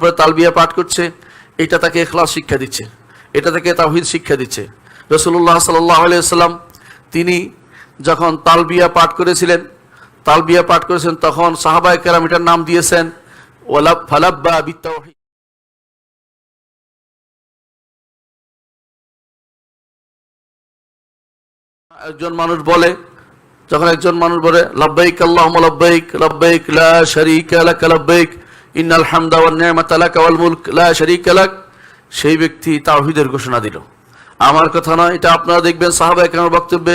পরে তালবিয়া পাঠ করছে, এটা তাকে এখলাস শিক্ষা দিচ্ছে, এটা তাকে তাহিদ শিক্ষা দিচ্ছে। রসুল্লাহ সাল্লাহ আলিয়াল্লাম তিনি যখন তালবিয়া পাঠ করেছিলেন, তালবিয়া পাঠ করেছেন, তখন সাহাবাই কেরাম এটার নাম দিয়েছেন, ওয়ালাব, ফালাব্বা বিত্তাহিদ একজন মানুষ বলে, যখন একজন মানুষ বলে, লব্বাইক আল্লাহুম্মা লব্বাইক লব্বাইক লা শারীকা লাক লব্বাইক ইন্নাল হামদা ওয়ান নি'মাতা লাক ওয়াল মুলক, লা শারীকা লাক। সেই ব্যক্তি তাওহীদের ঘোষণা দিল। আমার কথা নয়, এটা আপনারা দেখবেন সাহাবা একরামের বক্তব্যে।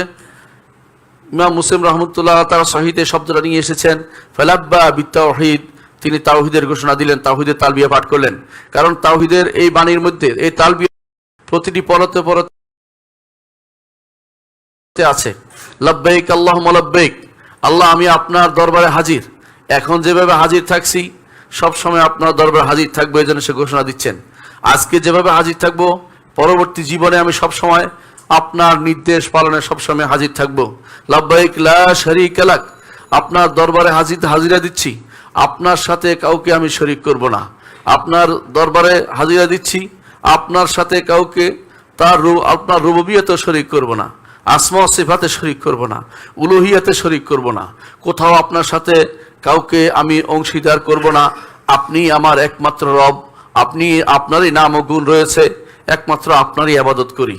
ইমাম মুসলিম রহমতুল্লাহ তার সহিতে শব্দটা নিয়ে এসেছেন, ফেলাব্বা বিত্তাহিদ তিনি তাওহিদের ঘোষণা দিলেন, তাওহিদের তালবিয়া পাঠ করলেন। কারণ তাওহিদের এই বাণীর মধ্যে, এই তালবিয়া প্রতিটি পরতে পরতে আছে। লব্বাইক আল্লাহ লব্বাইক। আল্লাহ, আমি আপনার দরবারে হাজির। এখন যেভাবে হাজির থাকছি সব সময় আপনার দরবারে হাজির থাকব এই জন্য সে ঘোষণা দিচ্ছেন। আজকে যেভাবে হাজির থাকব, পরবর্তী জীবনে আমি সব সময় আপনার নির্দেশ পালনে সব সময় হাজির থাকব। লব্বাইক লা শরীক লাক, আপনার দরবারে হাজির, হাজিরা দিচ্ছি। আপনার সাথে কাউকে আমি শরিক করব না। আপনার দরবারে হাজিরা দিচ্ছি, আপনার সাথে কাউকে তার রূপ আপনার রুবিয়তে শরিক করব না। আসমা সিফাতে শরিক করব না। উলুহিয়াতে শরিক করব না। কোথাও আপনার সাথে কাউকে আমি অংশীদার করব না। আপনি আমার একমাত্র রব, আপনি আপনারই নাম ও গুণ রয়েছে, একমাত্র আপনারই আবাদত করি।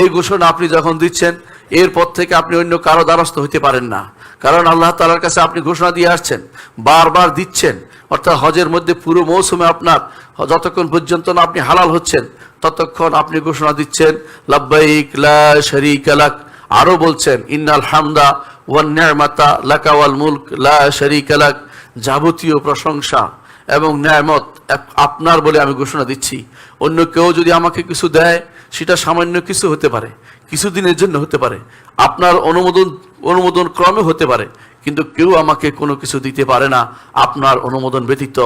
এই ঘোষণা আপনি যখন দিচ্ছেন, এরপর থেকে আপনি অন্য কারও দ্বারস্থ হইতে পারেন না। কারণ আল্লাহ তালার কাছে আপনি ঘোষণা দিয়ে আসছেন, বারবার দিচ্ছেন, অর্থাৎ হজের মধ্যে পুরো মৌসুমে আপনার যতক্ষণ পর্যন্ত না আপনি হালাল হচ্ছেন, ততক্ষণ আপনি ঘোষণা দিচ্ছেন, লাব্বাইক লা শরীক লাক। আরও বলছেন, ইন্নাল হামদা ওয়ান মাতা লাকাওয়াল মুলক লা শরীক লাক। যাবতীয় প্রশংসা এবং ন্যায়মত আপনার বলে আমি ঘোষণা দিচ্ছি। অন্য কেউ যদি আমাকে কিছু দেয়, সেটা সামান্য কিছু হতে পারে কিছুদিনের জন্য হতে পারে। আপনার অনুমোদন অনুমোদন ক্রমে হতে পারে, কিন্তু কেউ আমাকে কোনো কিছু দিতে পারে না। আপনার অনুমোদন ব্যতীত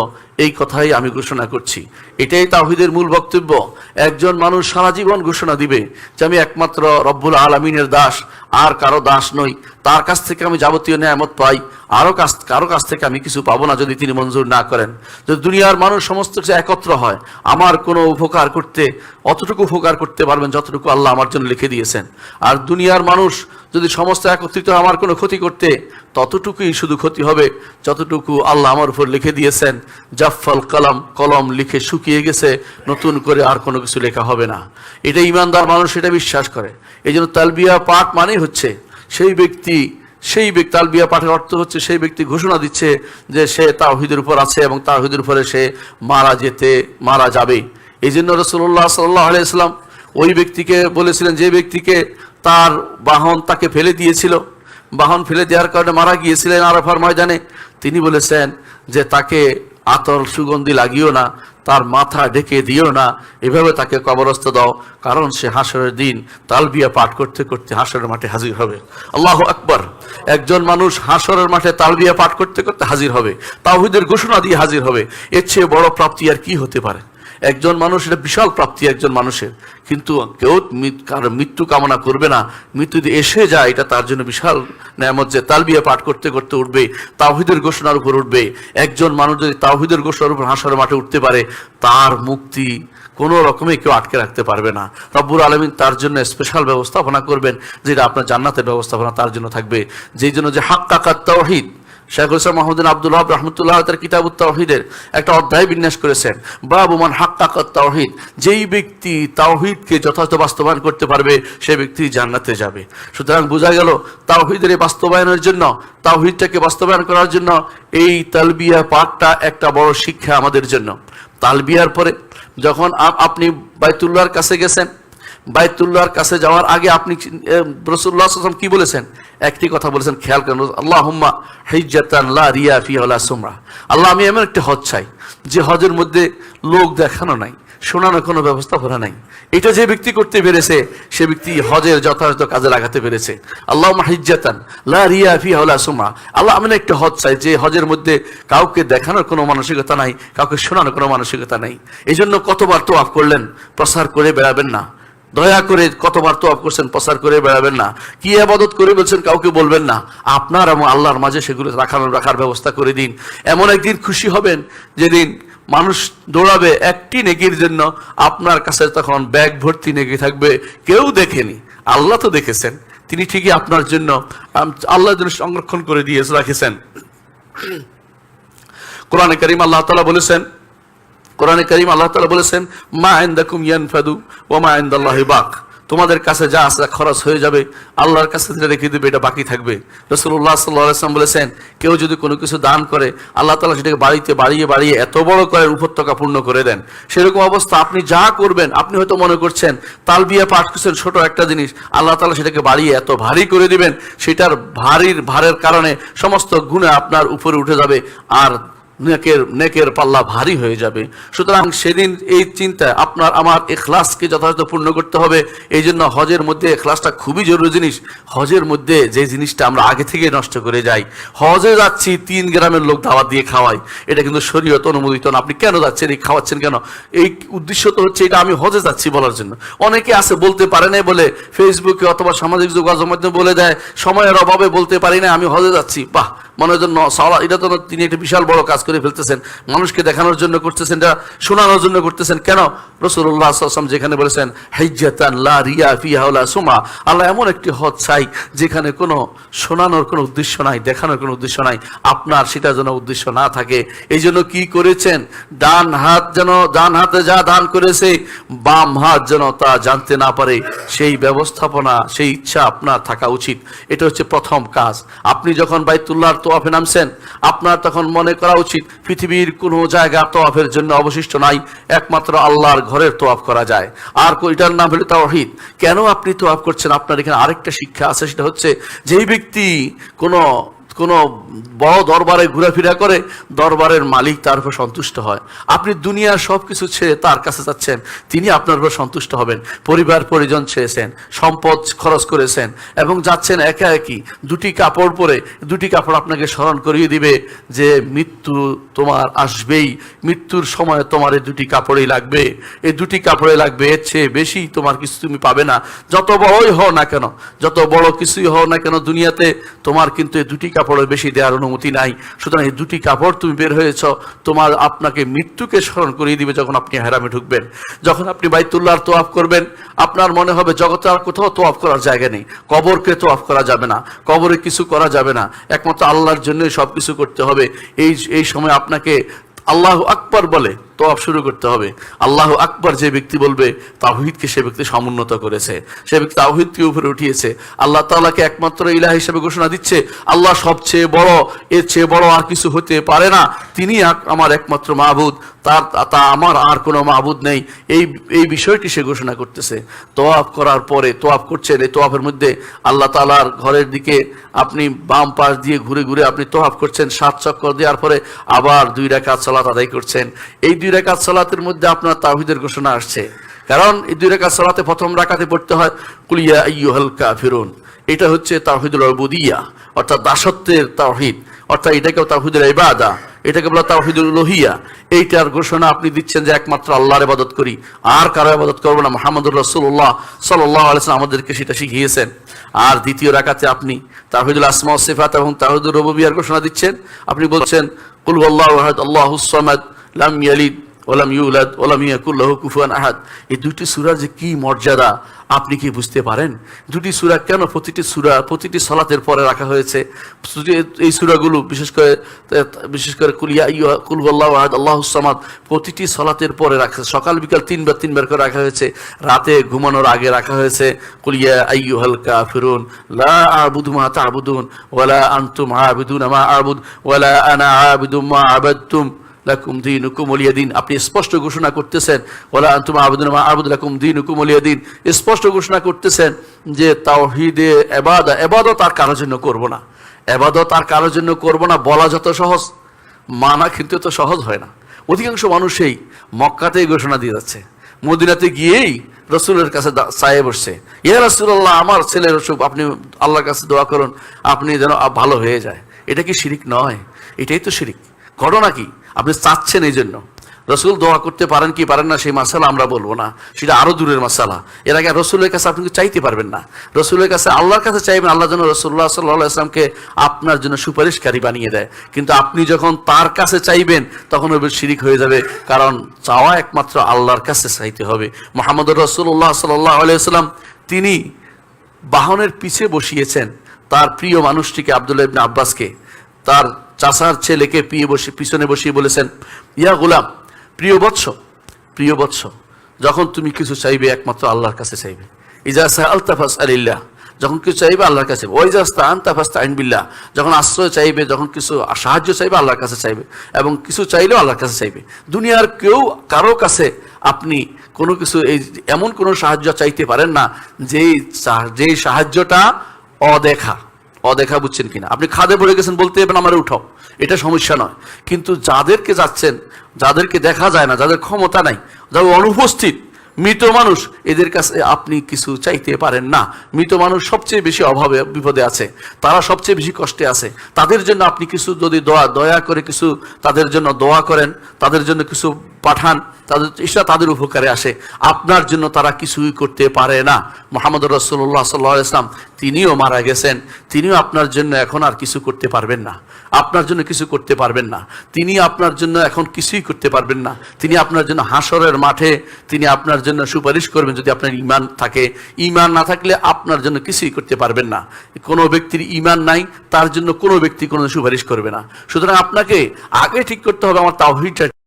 এই কথাই আমি ঘোষণা করছি। এটাই তাহিদের মূল বক্তব্য। একজন মানুষ সারা জীবন ঘোষণা দিবে যে আমি একমাত্র রব্বুল আলমিনের দাস, আর কারও দাস নই। তার কাছ থেকে আমি যাবতীয় ন্যায়ামত পাই। আরও কাছ, কারও কাছ থেকে আমি কিছু পাবো না যদি তিনি মঞ্জুর না করেন। যদি দুনিয়ার মানুষ সমস্ত কিছু একত্র হয়, আমার কোনো উপকার করতে, অতটুকু উপকার করতে পারবেন যতটুকু আল্লাহ আমার জন্য লিখে দিয়েছেন। আর দুনিয়ার মানুষ যদি সমস্ত একত্রিত আমার কোনো ক্ষতি করতে, ততটুকুই শুধু ক্ষতি হবে যতটুকু আল্লাহ আমার উপর লিখে দিয়েছেন। জাফল কলম কলম লিখে শুকিয়ে গেছে, নতুন করে আর কোনো কিছু লেখা হবে না। এটা ইমানদার মানুষ এটা বিশ্বাস করে। এই জন্য তালবিয়া পাঠ মানেই হচ্ছে সেই ব্যক্তি সেই ব্যক্তি, তালবিয়া পাঠের অর্থ হচ্ছে সেই ব্যক্তি ঘোষণা দিচ্ছে যে সে তাওহিদের উপর আছে এবং তাওহিদের উপরে সে মারা যেতে, মারা যাবে। এই জন্য রসুল্লাহ সাল্লাহ আলাইসলাম ওই ব্যক্তিকে বলেছিলেন, যে ব্যক্তিকে তার বাহন তাকে ফেলে দিয়েছিল, বাহন ফেলে দেওয়ার কারণে মারা গিয়েছিলেন আরাফার ময়দানে। তিনি বলেছেন যে তাকে আতর সুগন্ধি লাগিও না, তার মাথা ঢেকে দিও না, এভাবে তাকে কবরস্থ দাও, কারণ সে হাসরের দিন তালবিয়া পাঠ করতে করতে হাসরের মাঠে হাজির হবে। আল্লাহ আকবর। একজন মানুষ হাসরের মাঠে তালবিয়া পাঠ করতে করতে হাজির হবে, তাওহিদের ঘোষণা দিয়ে হাজির হবে। এর চেয়ে বড় প্রাপ্তি আর কি হতে পারে? একজন মানুষ, এটা বিশাল প্রাপ্তি একজন মানুষের। কিন্তু কেউ কারও মৃত্যু কামনা করবে না। মৃত্যু যদি এসে যায়, এটা তার জন্য বিশাল নেয়ামত যে তালবিয়া পাঠ করতে করতে উঠবে, তাওহিদের ঘোষণার উপর উঠবে। একজন মানুষ যদি তাওহিদের ঘোষণার উপর হাসার মাঠে উঠতে পারে, তার মুক্তি কোনো রকমে কেউ আটকে রাখতে পারবে না। রব্বুর আলমিন তার জন্য স্পেশাল ব্যবস্থাপনা করবেন, যেটা আপনার জান্নাতের ব্যবস্থাপনা তার জন্য থাকবে। যেই জন্য যে হাক্কাকাত তাওহিদ শেখ হোসেন মাহমুদিন আব্দুল্লাহ রহমতুল্লাহ তার কিতাব তাওহিদের একটা অধ্যায় বিন্যাস করেছেন। বাবুমান হাক্কাকাত তাওহিদ, যেই ব্যক্তি তাওহিদকে যথাযথ বাস্তবায়ন করতে পারবে, সে ব্যক্তি জান্নাতে যাবে। সুতরাং বোঝা গেল, তাওহিদের বাস্তবায়নের জন্য, তাওহিদটাকে বাস্তবায়ন করার জন্য এই তালবিয়া পাঠটা একটা বড় শিক্ষা আমাদের জন্য। তালবিয়ার পরে যখন আপনি বাইতুল্লাহর কাছে গেছেন বাইতুল্লাহর কাছে যাওয়ার আগে আপনি রসুল্লাহ আসলাম কি বলেছেন? একটি কথা বলেছেন, খেয়াল করেন আল্লাহ হুম্মা হিজাতান লা রিয়া ফি ওয়ালা সুমরা। আল্লাহ, আমি এমন একটা হজ চাই, যে হজের মধ্যে লোক দেখানো নাই শোনানোর কোনো ব্যবস্থা ব্যবস্থাপনা নাই। এটা যে ব্যক্তি করতে পেরেছে, সে ব্যক্তি হজের যথাযথ কাজে লাগাতে পেরেছে। আল্লাহ হিজ্জাতান লা রিয়া ফি ওয়ালা সুমরা। আল্লাহ, আমি একটা হজ চাই, যে হজের মধ্যে কাউকে দেখানোর কোনো মানসিকতা নাই, কাউকে শোনানোর কোনো মানসিকতা নাই। এই জন্য কতবার তো আপ করলেন, প্রসার করে বেড়াবেন না। দয়া করে কতবার তো করছেন, প্রচার করে বেড়াবেন না। কি আবাদত করে বলছেন কাউকে বলবেন না। আপনার এবং আল্লাহর মাঝে সেগুলো রাখানোর রাখার ব্যবস্থা করে দিন। এমন একদিন খুশি হবেন যেদিন মানুষ দৌড়াবে একটি নেকির জন্য। আপনার কাছে তখন ব্যাগ ভর্তি নেকি থাকবে। কেউ দেখেনি। আল্লাহ তো দেখেছেন। তিনি ঠিকই আপনার জন্য আল্লাহর জন্য সংরক্ষণ করে দিয়ে রাখেছেন। কোরআনে করিম আল্লাহ তালা বলেছেন কোরআনে করিম আল্লাহ তালা বলেছেন, মা আইন্দাকুম ইয়ানফাদু ও মা আইন্দাল্লাহি বাক। তোমাদের কাছে যা আছে খরচ হয়ে যাবে, আল্লাহর কাছে যেটা রেখে দেবে, এটা বাকি থাকবে। রসুল্লাহ সাল্লাম বলেছেন, কেউ যদি কোনো কিছু দান করে, আল্লাহ তালা সেটাকে বাড়িতে বাড়িয়ে বাড়িয়ে এত বড় করে উপত্যকা পূর্ণ করে দেন। সেরকম অবস্থা আপনি যা করবেন, আপনি হয়তো মনে করছেন, তালবিয়া পাঠ করছেন, ছোট একটা জিনিস, আল্লাহ তালা সেটাকে বাড়িয়ে এত ভারী করে দিবেন, সেটার ভারীর, ভারের কারণে সমস্ত গুণে আপনার উপরে উঠে যাবে। আর নেকের নেকের পাল্লা ভারী হয়ে যাবে। সুতরাং সেদিন এই চিন্তা আপনার, আমার এখলাসকে যথাযথ পূর্ণ করতে হবে। এই জন্য হজের মধ্যে এখলাসটা খুবই জরুরি জিনিস। হজের মধ্যে যে জিনিসটা আমরা আগে থেকে নষ্ট করে যাই, হজে যাচ্ছি তিন গ্রামের লোক দাওয়াত দিয়ে খাওয়াই। এটা কিন্তু শরীয়ত অনুমোদিত না। আপনি কেন যাচ্ছেন? এই খাওয়াচ্ছেন কেন? এই উদ্দেশ্য তো হচ্ছে এটা আমি হজে যাচ্ছি বলার জন্য। অনেকে আছে বলতে পারে না বলে ফেসবুকে অথবা সামাজিক যোগাযোগ মাধ্যমে বলে দেয়, সময়ের অভাবে বলতে পারি না আমি হজে যাচ্ছি। বাহ! মনে হয় সাওয়া এটা তো তিনি একটা বিশাল বড় কাজ করে ফেলতেছেন। মানুষকে দেখানোর জন্য করতেছেন, এটা শোনানোর জন্য করতেছেন। কেন? রসুল্লাহ আসলাম যেখানে বলেছেন হাইজাতান লা রিয়া ফিহা সুমা। আল্লাহ এমন একটি হজ চাই, যেখানে কোনো শোনানোর কোনো উদ্দেশ্য নাই, দেখানোর কোনো উদ্দেশ্য নাই। আপনার সেটা যেন উদ্দেশ্য না থাকে। এই জন্য কি করেছেন? ডান হাত যেন, ডান হাতে যা দান করেছে, বাম হাত যেন তা জানতে না পারে। সেই ব্যবস্থাপনা, সেই ইচ্ছা আপনার থাকা উচিত। এটা হচ্ছে প্রথম কাজ। আপনি যখন বাইতুল্লাহর তোয়াফে নামছেন, আপনার তখন মনে করা উচিত, পৃথিবীর কোনো জায়গা তোয়াফের জন্য অবশিষ্ট নাই, একমাত্র আল্লাহর ঘরের তোয়াফ করা যায়। আর এটার নাম হলো তাওহিদ? কেন আপনি তোয়াফ করছেন? আপনার এখানে আরেকটা শিক্ষা আছে, সেটা হচ্ছে, যেই ব্যক্তি কোনো কোনো বড় দরবারে ঘোরাফেরা করে, দরবারের মালিক তার উপর সন্তুষ্ট হয়। আপনি দুনিয়ার সব কিছু ছেড়ে তার কাছে যাচ্ছেন, তিনি আপনার উপর সন্তুষ্ট হবেন, পরিবার, পরিজন ছেড়েছেন, সম্পদ খরচ করেছেন, এবং যাচ্ছেন একা একই দুটি কাপড় পরে, দুটি কাপড় আপনাকে স্মরণ করিয়ে দিবে যে মৃত্যু তোমার আসবেই, মৃত্যুর সময় তোমার এই দুটি কাপড়ই লাগবে। এই দুটি কাপড়ে লাগবে, এর চেয়ে বেশি তোমার কিছু তুমি পাবে না। যত বড়ই হও না কেন, যত বড় কিছুই হও না কেন দুনিয়াতে, তোমার কিন্তু এই দুটি কাপড়ের বেশি দেওয়ার অনুমতি নাই। সুতরাং এই দুটি কাপড় তুমি বের হয়েছ, তোমার আপনাকে মৃত্যুকে স্মরণ করিয়ে দিবে যখন আপনি হেরামে ঢুকবেন। যখন আপনি বাইতুল্লাহর তোয়াফ করবেন, আপনার মনে হবে জগতে আর কোথাও তোয়াফ করার জায়গা নেই। কবরকে তোয়াফ করা যাবে না, কবরে কিছু করা যাবে না। একমাত্র আল্লাহর জন্যই সব কিছু করতে হবে। এই এই সময় আপনাকে আল্লাহ আকবর বলে তোয়াফ শুরু করতে হবে। আল্লাহ আকবর যে ব্যক্তি বলবে তাহিদকে সে ব্যক্তি সমুন্নত করেছে। সে ব্যক্তি তাহিদকে উপরে উঠিয়েছে। আল্লাহ তাআলাকে একমাত্র ইলাহ হিসেবে ঘোষণা দিচ্ছে, আল্লাহ সবচেয়ে বড়, এর চেয়ে বড় আর কিছু হতে পারে না। তিনি আমার একমাত্র মাহবুদ তার, তা আমার আর কোনো মাহবুদ নেই। এই এই বিষয়টি সে ঘোষণা করতেছে। তোয়াফ করার পরে তোয়াফ করছেন, এই তোয়াফের মধ্যে আল্লাহ তাআলার ঘরের দিকে আপনি বাম পাশ দিয়ে ঘুরে ঘুরে আপনি তোয়াফ করছেন, সাত চক্কর দেওয়ার পরে আবার দুই রাকাত সালাত আদায় করছেন। এই দুই রাকাত সালাতের মধ্যে আপনার তাহিদের ঘোষণা আসছে। কারণ এই দুই রাকাত সালাতে প্রথম রাকাতে পড়তে হয় কুলিয়া আইয়ুহাল কাফিরুন। এটা হচ্ছে তাহিদুল অবুদিয়া অর্থাৎ দাসত্বের তাহিদ অর্থাৎ এটাকেও তাহিদুল ইবাদা, এটাকে বলা তাহিদুল লোহিয়া এইটার ঘোষণা আপনি দিচ্ছেন যে একমাত্র আল্লাহর ইবাদত করি। আর কারও ইবাদত করব না, মোহাম্মদুর রসুল্লাহ সাল্লাহ আলিয়াল্লাম আমাদেরকে সেটা শিখিয়েছেন। আর দ্বিতীয় রাকাতে আপনি তাহিদুল আসমা সিফাত এবং তাহিদুল রবুবিয়ার ঘোষণা দিচ্ছেন। আপনি বলছেন, কুল আল্লাহ আল্লাহ সামাদ লাম ইয়ালিদ। ওলাম ইউলাদ, ওলাম ইয়াকুল্লাহ কুফুয়ান আহাদ। এই দুটি সূরার যে কি মর্যাদা, আপনি কি বুঝতে পারেন? দুটি সূরা কেন প্রতিটি সূরা, প্রতিটি সলাতের পরে রাখা হয়েছে? এই সূরাগুলো বিশেষ করে বিশেষ করে কুলিয়া ইয়া কুল আহাদ, আল্লাহ সামাদ, প্রতিটি সলাতের পরে রাখা সকাল, বিকাল তিনবার তিনবার করে রাখা হয়েছে। রাতে ঘুমানোর আগে রাখা হয়েছে কুলিয়া আইয়ুহাল কাফিরুন, লা আবুদু মা তা'বুদুন, ওয়ালা আনতুম আবিদুন মা আবুদ, ওয়ালা আনা আবিদু মা আবাদতুম। লাকুম দীনুকুম ওলিয়া দিন আপনি স্পষ্ট ঘোষণা করতেছেন ওলা আনতুম আবুদুন মা আবুদ লাকুম দীনুকুম ওলিয়া দিন স্পষ্ট ঘোষণা করতেছেন যে তাওহীদে এবাদা, এবাদত আর কারোর জন্য করব না। এবাদত আর কারোর জন্য করব না বলা যত সহজ, মানা কিন্তু এত সহজ হয় না। অধিকাংশ মানুষই মক্কাতেই ঘোষণা দিয়ে যাচ্ছে। মদিনাতে গিয়েই রসুলের কাছে চায়ে বসছে। ইয়া রসুল্লাহ আমার ছেলের অসুখ, আপনি আল্লাহর কাছে দোয়া করুন, আপনি যেন ভালো হয়ে যায়। এটা কি শিরিক নয়? এটাই তো শিরিক। ঘটনা কি? আপনি চাচ্ছেন এই জন্য। রসুল দোয়া করতে পারেন কি পারেন না, সেই মাসালা আমরা বলব না। সেটা আরও দূরের মাসালা। এর আগে রসুলের কাছে আপনি চাইতে পারবেন না? রসুলের কাছে আল্লাহর কাছে চাইবেন, আল্লাহ যেন রসুল্লাহ সাল্লাহ ইসলামকে আপনার জন্য সুপারিশকারী বানিয়ে দেয়। কিন্তু আপনি যখন তার কাছে চাইবেন, তখন ওই শিরিক হয়ে যাবে। কারণ চাওয়া একমাত্র আল্লাহর কাছে চাইতে হবে। মোহাম্মদ রসুল্লাহ সাল্লাহ আলাইসাল্লাম তিনি বাহনের পিছে বসিয়েছেন তার প্রিয় মানুষটিকে, আবদুল্লাহ ইবনে আব্বাসকে। তার চাচার ছেলেকে পিয়ে বসে পিছনে বসিয়ে বলেছেন, ইয়া গোলাম, প্রিয় বৎস প্রিয় বৎস, যখন তুমি কিছু চাইবে, একমাত্র আল্লাহর কাছে চাইবে। ইজা আলতাফাস আলিল্লাহ যখন কিছু চাইবে, আল্লাহর কাছে ওইজাস্তা আনতাফাস্তা আইনবিল্লাহ যখন আশ্রয় চাইবে, যখন কিছু সাহায্য চাইবে, আল্লাহর কাছে চাইবে। এবং কিছু চাইলেও আল্লাহর কাছে চাইবে। দুনিয়ার কেউ, কারও কাছে আপনি কোনো কিছু, এই এমন কোনো সাহায্য চাইতে পারেন না, যেই যেই সাহায্যটা অদেখা। অদেখা বুঝছেন কিনা? আপনি খাদে পড়ে গেছেন বলতে পারেন আমার উঠাও। এটা সমস্যা নয়। কিন্তু যাদেরকে যাচ্ছেন, যাদেরকে দেখা যায় না, যাদের ক্ষমতা নাই, যারা অনুপস্থিত, মৃত মানুষ, এদের কাছে আপনি কিছু চাইতে পারেন না। মৃত মানুষ সবচেয়ে বেশি অভাবে, বিপদে আছে। তারা সবচেয়ে বেশি কষ্টে আছে। তাদের জন্য আপনি কিছু যদি দোয়া, দয়া করে কিছু তাদের জন্য দোয়া করেন, তাদের জন্য কিছু পাঠান, তাদের এটা তাদের উপকারে আসে। আপনার জন্য তারা কিছুই করতে পারে না। মোহাম্মদ রসুল্লাহ সাল্লাহ ইসলাম তিনিও মারা গেছেন। তিনিও আপনার জন্য এখন আর কিছু করতে পারবেন না। আপনার জন্য কিছু করতে পারবেন না। তিনি আপনার জন্য এখন কিছুই করতে পারবেন না। তিনি আপনার জন্য হাসরের মাঠে তিনি আপনার জন্য সুপারিশ করবেন যদি আপনার ইমান থাকে। ইমান না থাকলে আপনার জন্য কিছুই করতে পারবেন না। কোনো ব্যক্তির ইমান নাই, তার জন্য কোনো ব্যক্তি কোনো সুপারিশ করবে না। সুতরাং আপনাকে আগে ঠিক করতে হবে আমার তাওহিদটা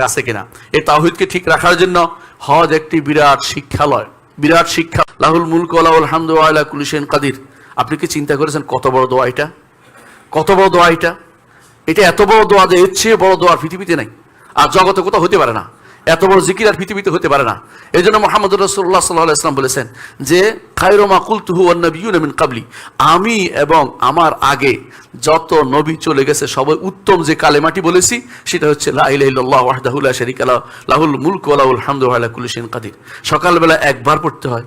আছে কিনা? এই তাহিদকে ঠিক রাখার জন্য হজ একটি বিরাট শিক্ষালয়। বিরাট শিক্ষা। লাহুল মুলক লাহুল হামদু আলা কুলিশেন কাদির। আপনি কি চিন্তা করেছেন কত বড় দোয়া এটা? কত বড় দোয়া এটা? এটা এত বড় দোয়া যে এর চেয়ে বড় দোয়া পৃথিবীতে নাই। আর জগতে কোথাও হতে পারে না। এত বড় জিকির আর পৃথিবীতে হতে পারে না। এই জন্য মোহাম্মদ রসুল্লাহ সাল্লাহ ইসলাম বলেছেন যে খায়রমা কুলতুহু নবীন কাবলি। আমি এবং আমার আগে যত নবী চলে গেছে, সবাই উত্তম যে কালেমাটি বলেছি, সেটা হচ্ছে লাহুল মুলক আলাহুল লাহুল হামদু ওয়া আলা কুল্লি শাইইন কাদির। সকালবেলা একবার পড়তে হয়।